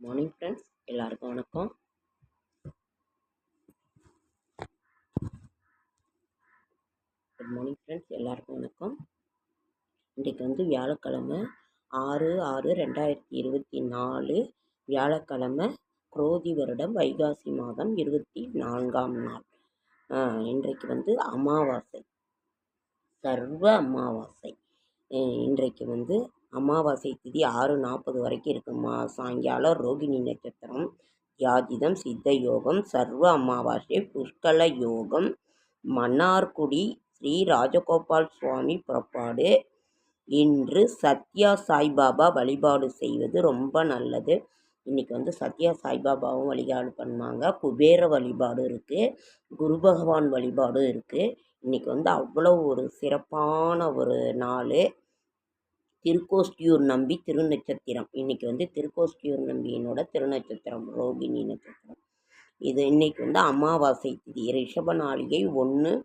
Morning friends எல்லாருக்கும் வணக்கம். Good morning friends எல்லாருக்கும் வணக்கம். இன்றைக்கு வந்து வியாழக்கிழமை ஆறு ஆறு ரெண்டாயிரத்தி இருபத்தி நாலு வியாழக்கிழமை குரோதி வருடம் வைகாசி மாதம் இருபத்தி நான்காம் நாள். இன்றைக்கு வந்து அமாவாசை. சர்வ அமாவாசை. இன்றைக்கு வந்து அமாவாசை திதி ஆறு நாற்பது வரைக்கும் இருக்குமா? சாயங்காலம் ரோகிணி நட்சத்திரம் யாஜிதம் சித்த யோகம் சர்வ அமாவாசை புஷ்கல யோகம் மன்னார்குடி ஸ்ரீ ராஜகோபால் சுவாமி புறப்பாடு. இன்று சத்யா சாய்பாபா வழிபாடு செய்வது ரொம்ப நல்லது. இன்றைக்கி வந்து சத்யா சாய்பாபாவும் வழிபாடு பண்ணுவாங்க குபேர வழிபாடு இருக்குது குரு பகவான் வழிபாடும் இருக்குது இன்றைக்கி வந்து அவ்வளோ ஒரு சிறப்பான ஒரு நாள். திருக்கோஷ்டியூர் நம்பி திருநட்சத்திரம். இன்றைக்கி வந்து திருக்கோஷ்டியூர் நம்பியினோட திருநட்சத்திரம் ரோகிணி நட்சத்திரம். இது இன்றைக்கி வந்து அமாவாசை திதி ரிஷப நாளிகை ஒன்று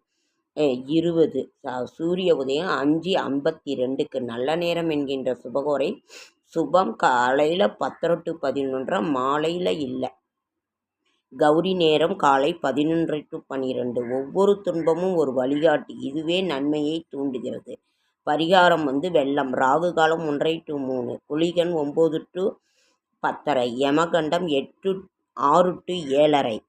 இருபது. ச- சூரிய உதயம் அஞ்சு ஐம்பத்தி ரெண்டுக்கு நல்ல நேரம் என்கின்ற சுபகோரை சுபம் காலையில் பத்தரை டு பதினொன்றரை மாலையில் இல்லை. கௌரி நேரம் காலை பதினொன்று டு பன்னிரெண்டு ஒவ்வொரு துன்பமும் ஒரு வழிகாட்டி. இதுவே நன்மையை தூண்டுகிறது. பரிகாரம் வந்து வெள்ளம் ராகு காலம் ஒன்றை டு மூணு. குளிகன் ஒம்பது டு பத்தரை. யமகண்டம் எட்டு ஆறு டு ஏழரை.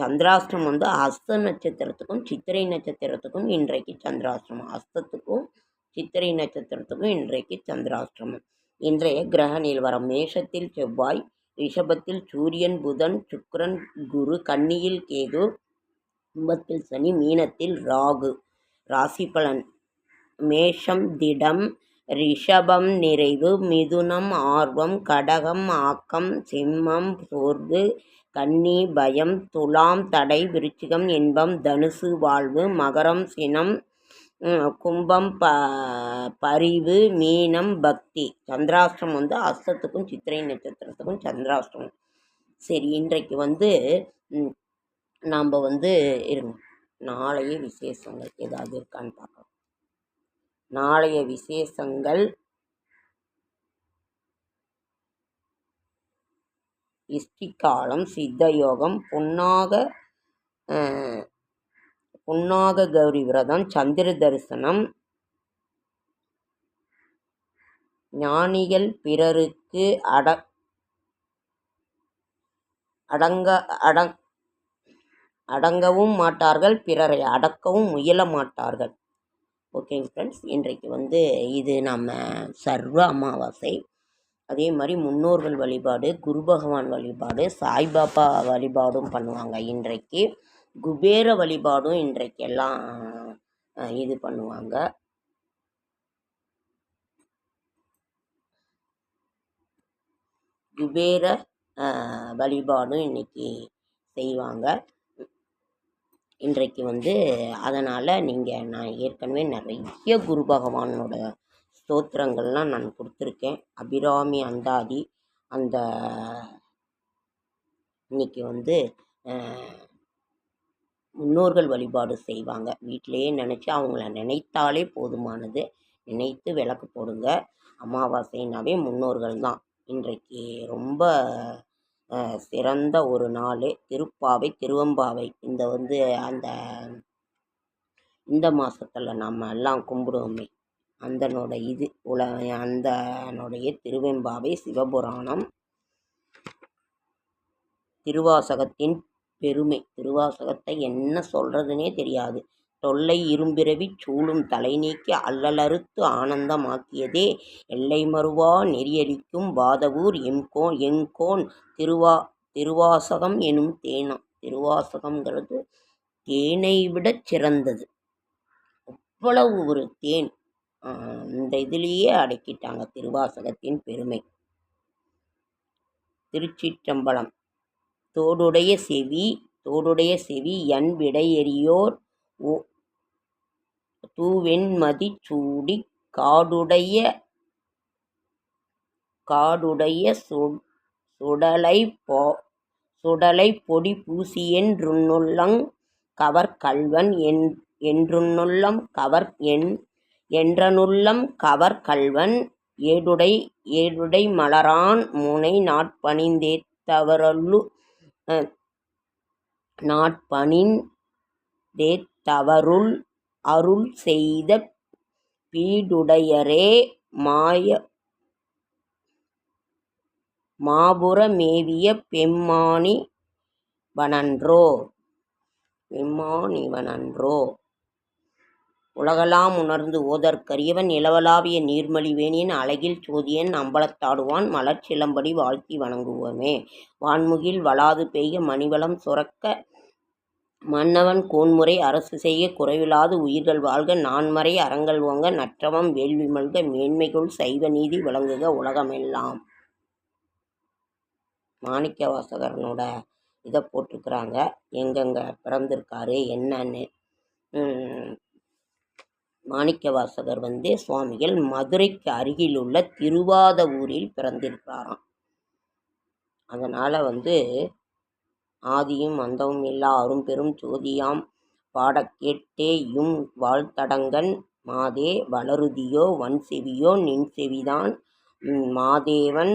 சந்திராஷ்டிரம் வந்து அஸ்த நட்சத்திரத்துக்கும் சித்திரை நட்சத்திரத்துக்கும் இன்றைக்கு சந்திராஷ்டிரமம் அஸ்தத்துக்கும் சித்திரை நட்சத்திரத்துக்கும் இன்றைக்கு சந்திராஷ்டிரமம் இன்றைய கிரக நிலவரம். மேஷத்தில் செவ்வாய் ரிஷபத்தில் சூரியன் புதன் சுக்ரன் குரு கன்னியில் கேது கும்பத்தில் சனி மீனத்தில் ராகு. ராசி பலன். மேஷம் திடம் ரிஷபம் நிறைவு மிதுனம் ஆர்வம் கடகம் ஆக்கம் சிம்மம் சோர்வு கன்னி பயம் துலாம் தடை விருச்சிகம் இன்பம் தனுசு வாழ்வு மகரம் சினம் கும்பம் ப பரிவு மீனம் பக்தி. சந்திராஷ்டிரம் வந்து அஸ்தத்துக்கும் சித்திரை நட்சத்திரத்துக்கும் சந்திராஷ்டிரம் சரி இன்றைக்கு வந்து நாம் வந்து இருங்க. நாளைய விசேஷங்கள் ஏதாவது இருக்கான்னு பார்க்கலாம். நாளைய விசேஷங்கள் இஷ்டிகாலம் சித்தயோகம் புன்னாக புன்னாக கௌரி விரதம் சந்திர தரிசனம் ஞானிகள் பிறருக்கு அட அடங்க அடங் அடங்கவும் மாட்டார்கள் பிறரை அடக்கவும் முயல மாட்டார்கள். ஓகேங்க ஃப்ரெண்ட்ஸ் இன்றைக்கு வந்து இது நம்ம சர்வ அமாவாசை. அதே மாதிரி முன்னோர்கள் வழிபாடு குரு பகவான் வழிபாடு சாய்பாபா வழிபாடும் பண்ணுவாங்க இன்றைக்கு. குபேர வழிபாடும் இன்றைக்கெல்லாம் இது பண்ணுவாங்க. குபேர வழிபாடும் இன்னைக்கு செய்வாங்க. இன்றைக்கு வந்து அதனால் நீங்கள் நான் ஏற்கனவே நிறைய குரு பகவானோட ஸ்தோத்திரங்கள்லாம் நான் கொடுத்துருக்கேன். அபிராமி அந்தாதி அந்த இன்றைக்கி வந்து முன்னோர்கள் வழிபாடு செய்வாங்க. வீட்டிலேயே நினச்சி அவங்கள நினைத்தாலே போதுமானது. நினைத்து விளக்கு போடுங்க. அமாவாசைனாவே முன்னோர்கள் தான். இன்றைக்கு ரொம்ப சிறந்த ஒரு நாள். திருப்பாவை திருவம்பாவை. இந்த வந்து அந்த இந்த மாதத்தில் நம்ம எல்லாம் கும்பிடுவோமே. அந்தனோட இது உல அந்தனுடைய திருவெம்பாவை சிவபுராணம். திருவாசகத்தின் பெருமை. திருவாசகத்தை என்ன சொல்கிறதுனே தெரியாது. தொல்லை இரும்பிறவி சூழும் தலை நீக்கி அல்லலறுத்து ஆனந்தமாக்கியதே. எல்லை மறுவா நெறியடிக்கும் வாதவூர் எம்கோ எங்கோன் திருவா திருவாசகம் எனும் தேனம் திருவாசகம்ங்கிறது தேனை விட சிறந்தது. அவ்வளவு ஒரு தேன் இந்த இதுலேயே அடக்கிட்டாங்க திருவாசகத்தின் பெருமை. திருச்சிற்றம்பலம் தோடுடைய செவி தோடுடைய செவி என் விடையெறியோர் ஓ கவர் கள்வன் என் என்றுன்னுள்ளம் கவர் என் என்றனுள்ளம் கவர் கள்வன் ஏடுடை ஏடுடை மலரான் முனை நாட்பணிந்தேத்த தேத்தவருள் அருள் செய்த பீடுடையரே மாய மாபுர மேவிய பெம்மானிவனன்றோ உலகெல்லாம் உணர்ந்து ஓதற்கரியவன் இளவலாவிய நீர்மலி அழகில் சோதியன் அம்பலத்தாடுவான் மலர்ச்சிலம்படி வாழ்த்தி வணங்குவோமே. வான்முகில் வளாது பெய்ய மணிவளம் சுரக்க மன்னவன் கோன்முறை அரசு செய்ய குறைவிலாது உயிர்கள் வாழ்க நான்மறை அறங்கள் ஓங்க நற்றவம் வேள்வி மல்க மேன்மைகொள் சைவ நீதி விளங்குக உலகமெல்லாம். மாணிக்கவாசகரனோட இதை போட்டிருக்கிறாங்க. எங்கெங்கே பிறந்திருக்காரு என்னன்னு. மாணிக்கவாசகர் வந்து சுவாமிகள் மதுரைக்கு அருகிலுள்ள திருவாதவூரில் பிறந்திருக்கிறாராம். அதனால் வந்து ஆதியும் அந்தமும் இல்லா. அரும்பெரும் ஜோதியாம் பாடக் கேட்டேயும் வாழ்த்தடங்கன் மாதே. வளருதியோ வன்செவியோ நின்செவிதான். மாதேவன்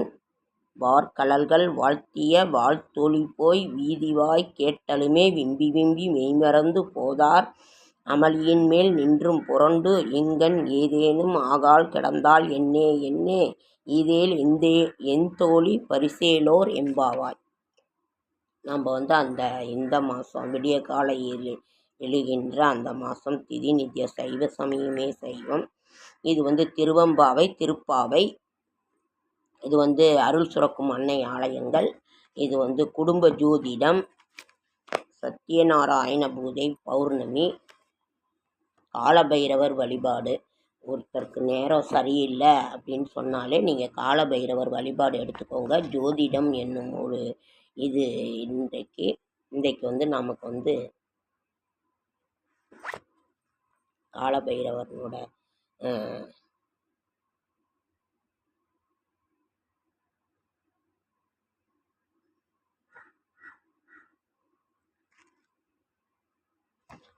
வார்கழல்கள் வாழ்த்திய வாழ்த்தொலிபோய் வீதிவாய் கேட்டலுமே விம்பி விம்பி மெய்மறந்து போதார். அமளியின்மேல் நின்றும் புரண்டு எங்கன் ஏதேனும் ஆகால் கிடந்தால் என்னே என்னே இதேல் எந்தே என் தோழி பரிசேலோர் எம்பாவாய். நம்ம வந்து அந்த இந்த மாதம் விடிய காலை எழு எழுகின்ற அந்த மாதம் திதி நித்திய சைவ சமயமே சைவம். இது வந்து திருவம்பாவை திருப்பாவை இது வந்து அருள் சுரக்கும் அன்னை ஆலயங்கள் இது வந்து குடும்ப ஜோதிடம் சத்யநாராயண பூஜை பௌர்ணமி காலபைரவர் வழிபாடு. ஒருத்தருக்கு நேரம் சரியில்லை அப்படின்னு சொன்னாலே நீங்கள் காலபைரவர் வழிபாடு எடுத்துக்கோங்க. ஜோதிடம் என்னும் ஒரு இது இன்றைக்கு இன்றைக்கு வந்து நமக்கு வந்து காலபைரவரோட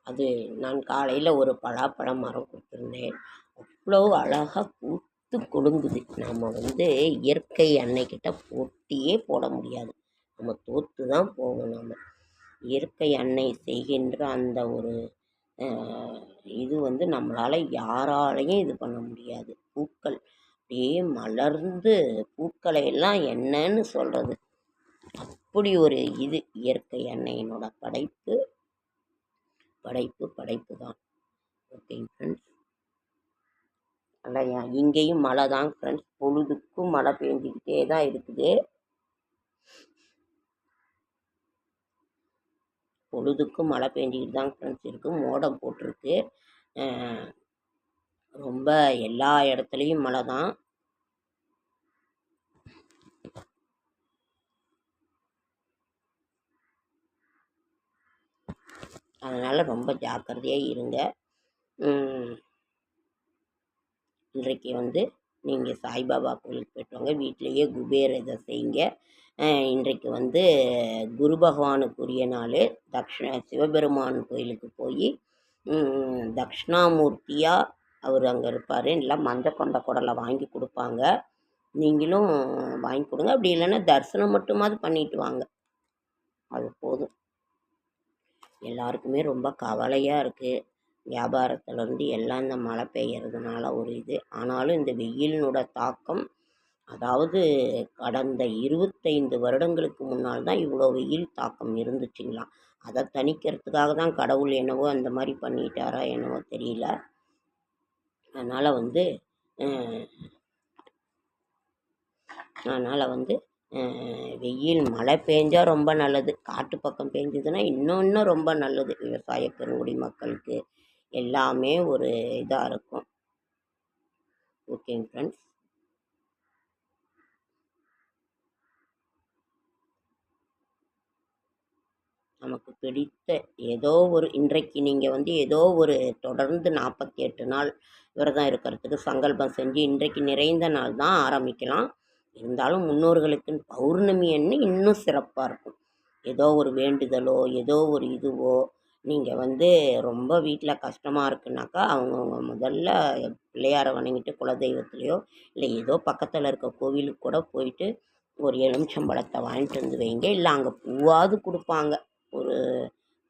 அது நான் காலையில் ஒரு பலாப்பழம் மரம் கொடுத்துருந்தேன். அவ்வளோ அழகாக பூத்து கொடுங்குது நம்ம வந்து இயற்கை அன்னைக்கிட்ட போட்டியே போட முடியாது. நம்ம தோற்று தான் போவோம் நம்ம இயற்கை அன்னை செய்கின்ற அந்த ஒரு இது வந்து நம்மளால் யாராலையும் இது பண்ண முடியாது. பூக்கள் அப்படியே மலர்ந்து பூக்களை எல்லாம் என்னன்னு சொல்கிறது அப்படி ஒரு இது இயற்கை அன்னையினோட படைப்பு. படைப்பு படைப்பு தான் ஓகேங்க ஃப்ரெண்ட்ஸ் இல்லையா இங்கேயும் மழை தான் ஃப்ரெண்ட்ஸ் பொழுதுக்கும் மழை பெஞ்சிக்கிட்டே தான் இருக்குது. பொழுதுக்கும் மழை பெஞ்சிக்கிட்டு தான் ஃப்ரெண்ட்ஸ் இருக்குது மோடம் போட்டிருக்கு. ரொம்ப எல்லா இடத்துலையும் மழை தான். அதனால் ரொம்ப ஜாக்கிரதையாக இருங்க. இன்றைக்கு வந்து நீங்கள் சாய்பாபா கோயிலுக்கு போய்ட்டு வாங்க. வீட்டிலையே குபேர இதை செய்யுங்க. இன்றைக்கு வந்து குரு பகவானுக்குரிய நாள். தக்ஷ சிவபெருமான் கோயிலுக்கு போய் தக்ஷணாமூர்த்தியாக அவர் அங்கே இருப்பார். இல்லை மஞ்சள் கொண்ட குடலை வாங்கி கொடுப்பாங்க. நீங்களும் வாங்கி கொடுங்க. அப்படி இல்லைன்னா தரிசனம் மட்டுமாவது பண்ணிட்டு வாங்க. அது போதும். எல்லாருக்குமே ரொம்ப கவலையாக இருக்குது வியாபாரத்தில் வந்து எல்லாம் இந்த மழை பெய்யறதுனால ஒரு இது. ஆனாலும் இந்த வெயிலினோட தாக்கம் அதாவது கடந்த இருபத்தைந்து வருடங்களுக்கு முன்னால் தான் இவ்வளோ வெயில் தாக்கம் இருந்துச்சுங்களாம் அதை தணிக்கிறதுக்காக தான் கடவுள் என்னவோ அந்த மாதிரி பண்ணிட்டாரா என்னவோ தெரியல. அதனால் வந்து அதனால் வந்து வெயில் மழை பெஞ்சால் ரொம்ப நல்லது. காட்டு பக்கம் பெஞ்சதுன்னா இன்னும் இன்னும் ரொம்ப நல்லது. விவசாய பெருங்குடி மக்களுக்கு. எல்லாமே ஒரு இதாக இருக்கும். ஓகேங்க ஃப்ரெண்ட்ஸ் நமக்கு பிடித்த ஏதோ ஒரு இன்றைக்கு நீங்கள் வந்து ஏதோ ஒரு தொடர்ந்து நாற்பத்தி எட்டு நாள் விரதம் இருக்கிறதுக்கு சங்கல்பம் செஞ்சு இன்றைக்கு நிறைந்த நாள் தான் ஆரம்பிக்கலாம். இருந்தாலும் முன்னோர்களுக்கு பௌர்ணமி அன்று இன்னும் சிறப்பாக இருக்கும். ஏதோ ஒரு வேண்டுதலோ ஏதோ ஒரு இதுவோ நீங்கள் வந்து ரொம்ப வீட்டில் கஷ்டமாக இருக்குனாக்கா அவங்கவுங்க முதல்ல பிள்ளையாரை வணங்கிட்டு குலதெய்வத்துலேயோ இல்லை ஏதோ பக்கத்தில் இருக்க கோவிலுக்கு கூட போயிட்டு ஒரு எலுமிச்சம்பழத்தை வாங்கிட்டு வந்து வைங்க. இல்லை அங்கே பூவாவது கொடுப்பாங்க. ஒரு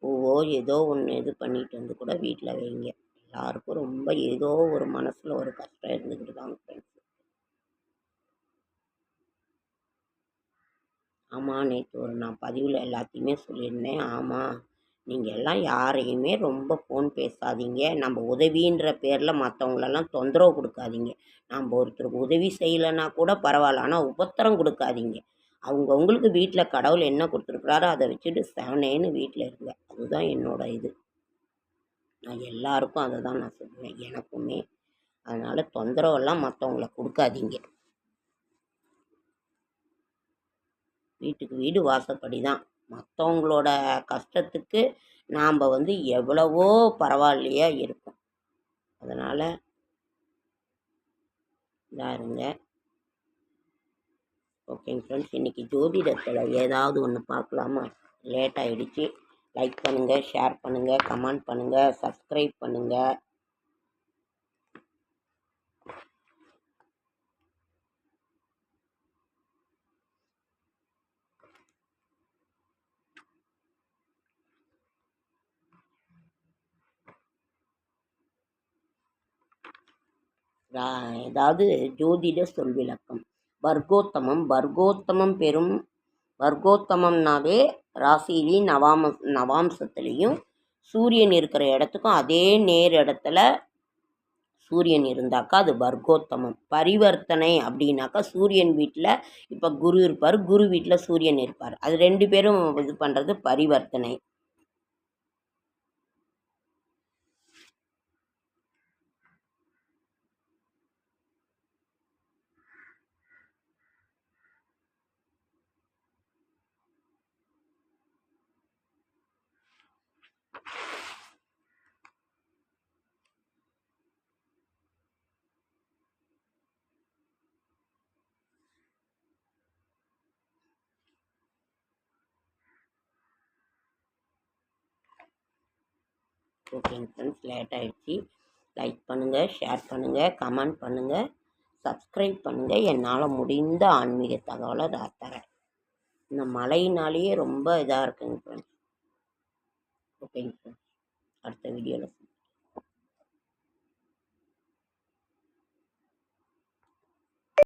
பூவோ ஏதோ ஒன்று இது பண்ணிட்டு வந்து கூட வீட்டில் வைங்க. எல்லாருக்கும் ரொம்ப ஏதோ ஒரு மனசில் ஒரு கஷ்டம் இருந்துக்கிட்டு தாங்க ஃப்ரெண்ட்ஸ் ஆமாம் நேற்று ஒரு நான் பதிவில் எல்லாத்தையுமே சொல்லியிருந்தேன். ஆமாம் நீங்கள் எல்லாம் யாரையுமே ரொம்ப ஃபோன் பேசாதீங்க. நம்ம உதவின்ற பேரில் மற்றவங்களெல்லாம் தொந்தரவு கொடுக்காதீங்க. நம்ம ஒருத்தருக்கு உதவி செய்யலைன்னா கூட பரவாயில்ல. ஆனால் உபத்திரம் கொடுக்காதீங்க. அவங்கவுங்களுக்கு வீட்டில் கடவுள் என்ன கொடுத்துருக்குறாரோ அதை வச்சுட்டு செவனேன்னு வீட்டில் இருங்க. அதுதான் என்னோட இது. நான் எல்லாருக்கும் அதை தான் நான் சொல்லுவேன். எனக்குமே. அதனால் தொந்தரவெல்லாம் மற்றவங்கள கொடுக்காதீங்க. வீட்டுக்கு வீடு வாசப்படி தான் மற்றவங்களோட கஷ்டத்துக்கு நாம் வந்து எவ்வளவோ பரவாயில்லையா இருக்கும். அதனால் இதாக இருங்க. ஓகேங்க ஃப்ரெண்ட்ஸ் இன்றைக்கி ஜோதிடத்தில் ஏதாவது ஒன்று பார்க்கலாமா? லேட் ஆகிடுச்சி லைக் பண்ணுங்கள் ஷேர் பண்ணுங்கள் கமெண்ட் பண்ணுங்கள் சப்ஸ்கிரைப் பண்ணுங்கள் ஏதாவது ஜோதிட சொல்விளக்கம் வர்க்கோத்தமம் வர்க்கோத்தமம் பெறும் வர்க்கோத்தமம்னாவே ராசியிலையும் நவாம நவாம்சத்துலேயும் சூரியன் இருக்கிற இடத்துக்கும் அதே நேர் இடத்துல சூரியன் இருந்தாக்கா அது வர்க்கோத்தமம். பரிவர்த்தனை அப்படின்னாக்கா சூரியன் வீட்டில் இப்போ குரு இருப்பார் குரு வீட்டில் சூரியன் இருப்பார். அது ரெண்டு பேரும் இது பண்ணுறது பரிவர்த்தனை. ஓகேங்க ஃப்ரெண்ட்ஸ் லேட் ஆகிடுச்சி லைக் பண்ணுங்கள் ஷேர் பண்ணுங்கள் கமெண்ட் பண்ணுங்கள் சப்ஸ்கிரைப் பண்ணுங்கள் என்னால் முடிந்த ஆன்மீக தகவலை நான் தரேன். இந்த மழையினாலேயே ரொம்ப இதாக இருக்குங்க ஃப்ரெண்ட்ஸ் ஓகேங்க ஃப்ரெண்ட்ஸ் அடுத்த வீடியோவில்